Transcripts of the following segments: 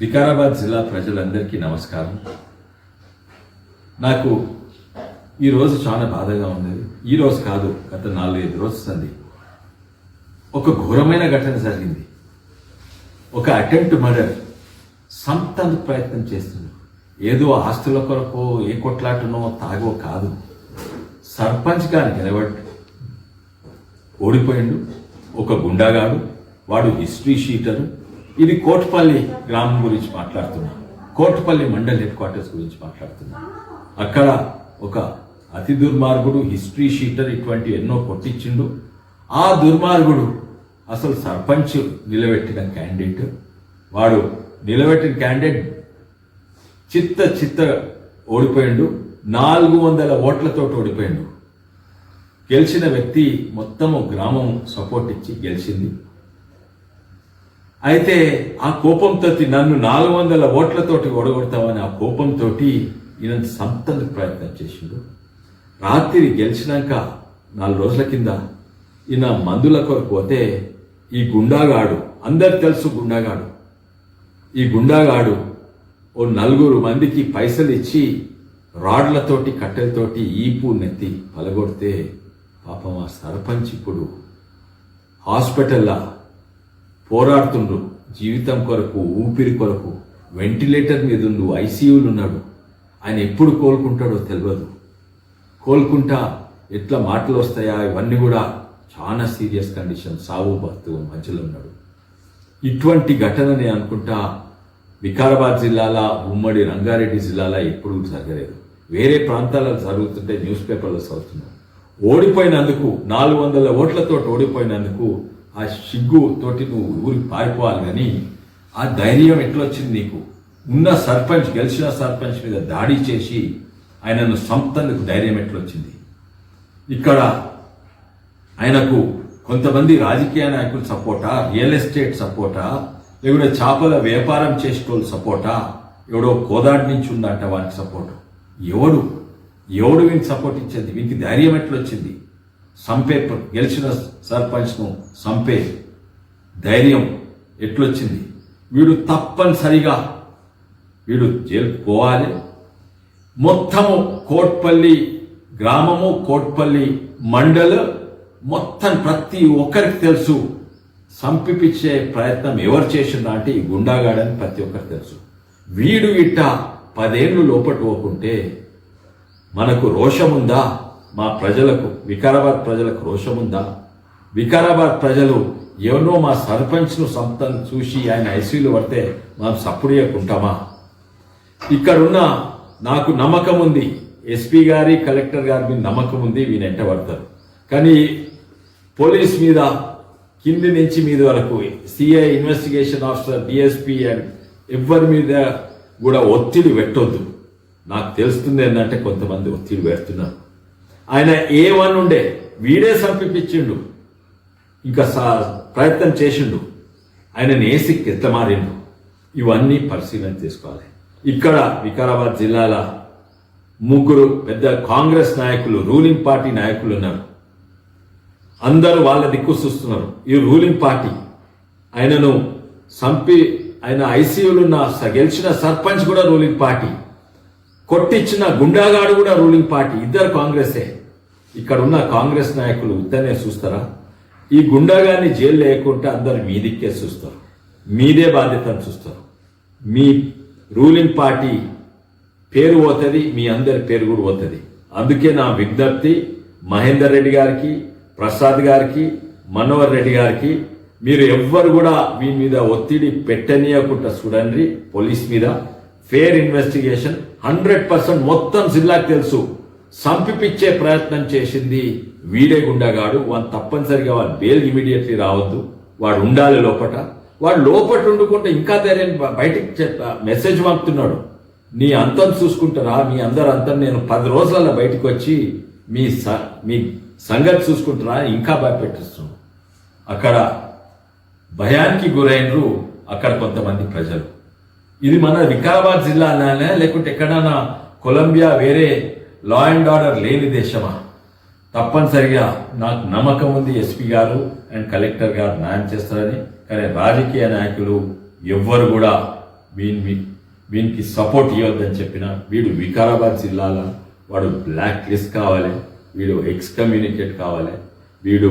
వికారాబాద్ జిల్లా ప్రజలందరికీ నమస్కారం. నాకు ఈరోజు చాలా బాధగా ఉండేది ఈరోజు కాదు గత నాలుగైదు రోజులు ఒక ఘోరమైన ఘటన జరిగింది. ఒక అటెంప్ట్ మర్డర్ సంతందుకు ప్రయత్నం చేస్తుంది. ఏదో ఆస్తుల కొరకో ఏ కొట్లాటనో తాగో కాదు. సర్పంచ్ గారు నిలబడి ఓడిపోయిండు. ఒక గుండాగాడు. వాడు హిస్టరీ షీటరు. ఇది కోట్పల్లి గ్రామం గురించి మాట్లాడుతున్నా. కోట్పల్లి మండల్ హెడ్ క్వార్టర్స్ గురించి మాట్లాడుతున్నా. అక్కడ ఒక అతి దుర్మార్గుడు హిస్టరీ షీటర్ ఇటువంటి ఎన్నో కొట్టించిండు. ఆ దుర్మార్గుడు అసలు సర్పంచ్ నిలబెట్టిన క్యాండిడేట్. వాడు నిలబెట్టిన క్యాండిడేట్ చిత్త చిత్త ఓడిపోయిండు. నాలుగు వందల ఓట్లతో ఓడిపోయిండు. గెలిచిన వ్యక్తి మొత్తము గ్రామం సపోర్ట్ ఇచ్చి గెలిచింది. అయితే ఆ కోపంతో నన్ను నాలుగు వందల ఓట్లతోటి ఓడగొడతామని ఆ కోపంతో ఈయన సంతందుకు ప్రయత్నం చేసిండు. రాత్రి గెలిచినాక నాలుగు రోజుల కింద ఈయన మందుల కొరకు పోతే ఈ గుండాగాడు అందరు తెలుసు గుండాగాడు. ఈ గుండాగాడు ఓ నలుగురు మందికి పైసలు ఇచ్చి రాడ్లతోటి కట్టెలతోటి ఈపు నెత్తి పలగొడితే పాపం ఆ సర్పంచ్ ఇప్పుడు హాస్పిటల్లా పోరాడుతుండ్రు జీవితం కొరకు ఊపిరి కొరకు. వెంటిలేటర్ మీద ఉండు ఐసీయూలు ఉన్నాడు ఆయన ఎప్పుడు కోలుకుంటాడో తెలియదు కోలుకుంటా ఎట్లా మాటలు వస్తాయా ఇవన్నీ కూడా చాలా సీరియస్ కండిషన్ సావు బతు మధ్యలో ఉన్నాడు. ఇటువంటి ఘటనని అనుకుంటా వికారాబాద్ జిల్లాల ఉమ్మడి రంగారెడ్డి జిల్లాలో ఎప్పుడు జరగలేదు. వేరే ప్రాంతాలలో జరుగుతుంటే న్యూస్ పేపర్లో చదువుతున్నాం. ఓడిపోయినందుకు నాలుగు వందల ఓట్లతో ఓడిపోయినందుకు ఆ సిగ్గు తోటి నువ్వు ఊరికి పారిపోవాలి కానీ ఆ ధైర్యం ఎట్లొచ్చింది నీకు? ఉన్న సర్పంచ్ గెలిచిన సర్పంచ్ మీద దాడి చేసి ఆయనను సంతందుకు ధైర్యం ఎట్లొచ్చింది? ఇక్కడ ఆయనకు కొంతమంది రాజకీయ నాయకులు సపోర్టా రియల్ ఎస్టేట్ సపోర్టా లేకుంటే చేపల వ్యాపారం చేసేటోళ్ళు సపోర్టా ఎవడో కోదాడి నుంచి ఉందంట వానికి సపోర్ట్. ఎవడు? ఎవడు వీనికి సపోర్ట్ ఇచ్చేది? వీనికి ధైర్యం ఎట్లొచ్చింది? సంపే గెలిచిన సర్పంచ్ను సంపే. ధైర్యం ఎట్లొచ్చింది? వీడు తప్పనిసరిగా వీడు జరుపుకోవాలి మొత్తము కోట్పల్లి గ్రామము కోట్పల్లి మండల్ మొత్తం ప్రతి ఒక్కరికి తెలుసు. సంపిపించే ప్రయత్నం ఎవరు చేసిందా అంటే ఈ గుండాగాడని ప్రతి ఒక్కరికి తెలుసు. వీడు ఇట్ట పదేళ్ళు లోపట్టు పోకుంటే మనకు రోషముందా? మా ప్రజలకు వికారాబాద్ ప్రజలకు రోషముందా? వికారాబాద్ ప్రజలు ఎవరో మా సర్పంచ్ను సొంతం చూసి ఆయన ఐసీయూలో పడితే మనం సప్పుడియకుంటామా? ఇక్కడున్న నాకు నమ్మకం ఉంది ఎస్పీ గారి కలెక్టర్ గారి మీద నమ్మకం ఉంది వీని ఎంట పడతారు. కానీ పోలీస్ మీద కింది నుంచి మీద వరకు CI investigation officer DSP and ఎవరి మీద కూడా ఒత్తిడి పెట్టొద్దు. నాకు తెలుస్తుంది ఏంటంటే కొంతమంది ఒత్తిడి పెడుతున్నారు. ఆయన ఏ వన్ ఉండే. వీడే సంపిపించిండు. ఇంకా సా- ప్రయత్నం చేసిండు. ఆయన నేసి ఎట్లా మారిండు. ఇవన్నీ పరిశీలన చేసుకోవాలి. ఇక్కడ వికారాబాద్ జిల్లాల ముగ్గురు పెద్ద కాంగ్రెస్ నాయకులు రూలింగ్ పార్టీ నాయకులు ఉన్నారు. అందరూ వాళ్ళ దిక్కు చూస్తున్నారు. ఈ రూలింగ్ పార్టీ ఆయనను సంపి ఆయన ఐసీయూలో ఉన్న గెలిచిన సర్పంచ్ కూడా రూలింగ్ పార్టీ. కొట్టించిన గుండాగాడు కూడా రూలింగ్ పార్టీ. ఇద్దరు కాంగ్రెసే. ఇక్కడ ఉన్న కాంగ్రెస్ నాయకులు ఉత్తనే చూస్తారా? ఈ గుండాగాన్ని జైలు లేకుంటే అందరు మీ దిక్కే చూస్తారు. మీదే బాధ్యతను చూస్తారు. మీ రూలింగ్ పార్టీ పేరు పోతుంది మీ అందరి పేరు కూడా పోతుంది. అందుకే నా విజ్ఞప్తి మహేందర్ రెడ్డి గారికి ప్రసాద్ గారికి మనోహర్ రెడ్డి గారికి మీరు ఎవ్వరు కూడా మీ మీద ఒత్తిడి పెట్టనీయకుండా చూడండి పోలీస్ మీద. ఫేర్ ఇన్వెస్టిగేషన్ హండ్రెడ్ పర్సెంట్ మొత్తం జిల్లాకు తెలుసు. సంపిపిచ్చే ప్రయత్నం చేసింది వీడే గుండగాడు. వాడు తప్పనిసరిగా వాడు బెయిల్ ఇమీడియట్లీ రావద్దు. వాడు ఉండాలి లోపట. వాడు లోపట ఉండుకుంటే ఇంకా ధైర్యం బయటికి మెసేజ్ పంపుతున్నాడు. నీ అంతం చూసుకుంటారా మీ అందరు అంతం నేను పది రోజులలో బయటకు వచ్చి మీ స- మీ సంగతి చూసుకుంటారా ఇంకా భయపెట్టిస్తున్నాను అక్కడ భయానికి గురైనరు అక్కడ కొంతమంది ప్రజలు. ఇది మన వికారాబాద్ జిల్లాలోనే లేకుంటే ఎక్కడైనా కొలంబియా వేరే లా అండ్ ఆర్డర్ లేని దేశమా? తప్పనిసరిగా నాకు నమ్మకం ఉంది ఎస్పీ గారు అండ్ కలెక్టర్ గారు న్యాయం చేస్తారని. కానీ రాజకీయ నాయకులు ఎవ్వరు కూడా వీని వీనికి సపోర్ట్ ఇవ్వద్దని చెప్పిన వీడు వికారాబాద్ జిల్లాలో వాడు బ్లాక్ లిస్ట్ కావాలి వీడు ఎక్స్కమ్యూనికేట్ కావాలి వీడు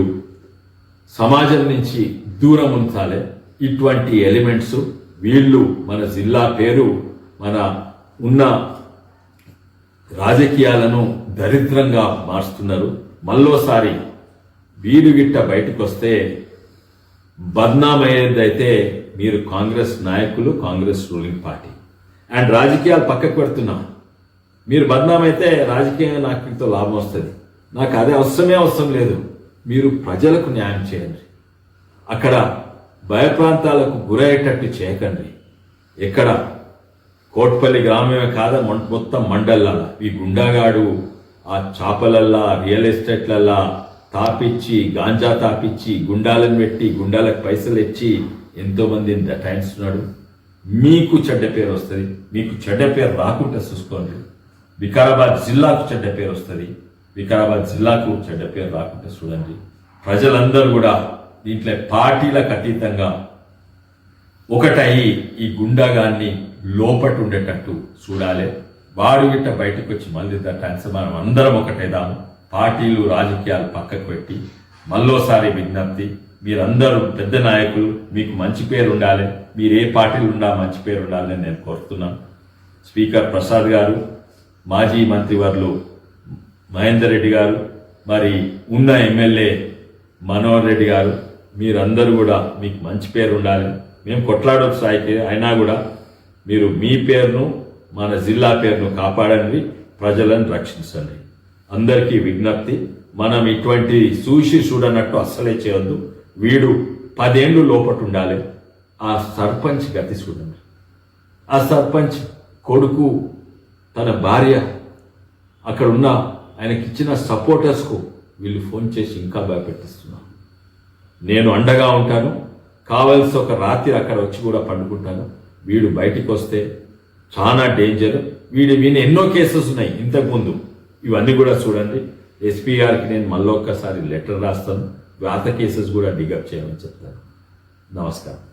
సమాజం నుంచి దూరం ఉంచాలి. ఇటువంటి ఎలిమెంట్స్ వీళ్ళు మన జిల్లా పేరు మన ఉన్న రాజకీయాలను దరిద్రంగా మార్చుతున్నారు. మళ్ళోసారి వీడు గిట్ట బయటకు వస్తే బద్నామయ్యేదైతే మీరు కాంగ్రెస్ నాయకులు కాంగ్రెస్ రూలింగ్ పార్టీ. అండ్ రాజకీయాలు పక్కకు పెడుతున్నాం. మీరు బద్నామైతే అయితే రాజకీయంగా నాకు మీతో లాభం వస్తుంది. నాకు అదే అవసరమే అవసరం లేదు. మీరు ప్రజలకు న్యాయం చేయండి. అక్కడ భయప్రాంతాలకు గురయ్యేటట్టు చేయకండి. ఎక్కడ కోట్పల్లి గ్రామమే కాద మొత్తం మండలాల ఈ గుండాగాడు ఆ చాపలల్లా రియల్ ఎస్టేట్లల్లా తాపిచ్చి గాంజా తాపిచ్చి గుండాలను పెట్టి గుండాలకు పైసలు ఇచ్చి ఎంతోమందిని దటాయిస్తున్నాడు మీకు చెడ్డ పేరు వస్తుంది. మీకు చెడ్డ పేరు రాకుండా చూసుకోండి. వికారాబాద్ జిల్లాకు చెడ్డ పేరు వస్తుంది. వికారాబాద్ జిల్లాకు చెడ్డ పేరు రాకుండా చూడండి. ప్రజలందరూ కూడా దీంట్లో పార్టీలకు అతీతంగా ఒకటయి ఈ గుండాగాన్ని లోపట ఉండేటట్టు చూడాలి. వాడు గిట్ట బయటకు వచ్చి మళ్ళీ దట్టాన్సర్ మనం అందరం ఒకటేదాము పార్టీలు రాజకీయాలు పక్కకు పెట్టి మళ్ళోసారి విజ్ఞప్తి మీరందరూ పెద్ద నాయకులు మీకు మంచి పేరు ఉండాలి మీరు ఏ పార్టీలు ఉండా మంచి పేరు ఉండాలని నేను కోరుతున్నాను. స్పీకర్ ప్రసాద్ గారు మాజీ మంత్రివర్లు మహేందర్ రెడ్డి గారు మరి ఉన్న ఎమ్మెల్యే మనోహర్ రెడ్డి గారు మీరందరూ కూడా మీకు మంచి పేరు ఉండాలి మేము కొట్లాడొచ్చు స్థాయికి అయినా కూడా మీరు మీ పేరును మన జిల్లా పేరును కాపాడండి ప్రజలను రక్షించండి. అందరికీ విజ్ఞప్తి మనం ఇటువంటి చూసి చూడనట్టు అస్సలే చేయొద్దు. వీడు పదేళ్ళు లోపట్టు ఉండాలి ఆ సర్పంచ్ గతి చూడండి. ఆ సర్పంచ్ కొడుకు తన భార్య అక్కడ ఉన్న ఆయనకి ఇచ్చిన సపోర్టర్స్కు వీళ్ళు ఫోన్ చేసి ఇంకా భయపెట్టిస్తున్నారు. నేను అండగా ఉంటాను. కావలసి ఒక రాత్రి అక్కడ వచ్చి కూడా పండుకుంటాను. వీడు బయటికి వస్తే చాలా డేంజర్ వీడి వీని ఎన్నో కేసెస్ ఉన్నాయి ఇంతకుముందు. ఇవన్నీ కూడా చూడండి. ఎస్పీఆర్కి నేను మళ్ళీ ఒక్కసారి లెటర్ రాస్తాను. పాత కేసెస్ కూడా డిగప్ చేయమని చెప్తాను. నమస్కారం.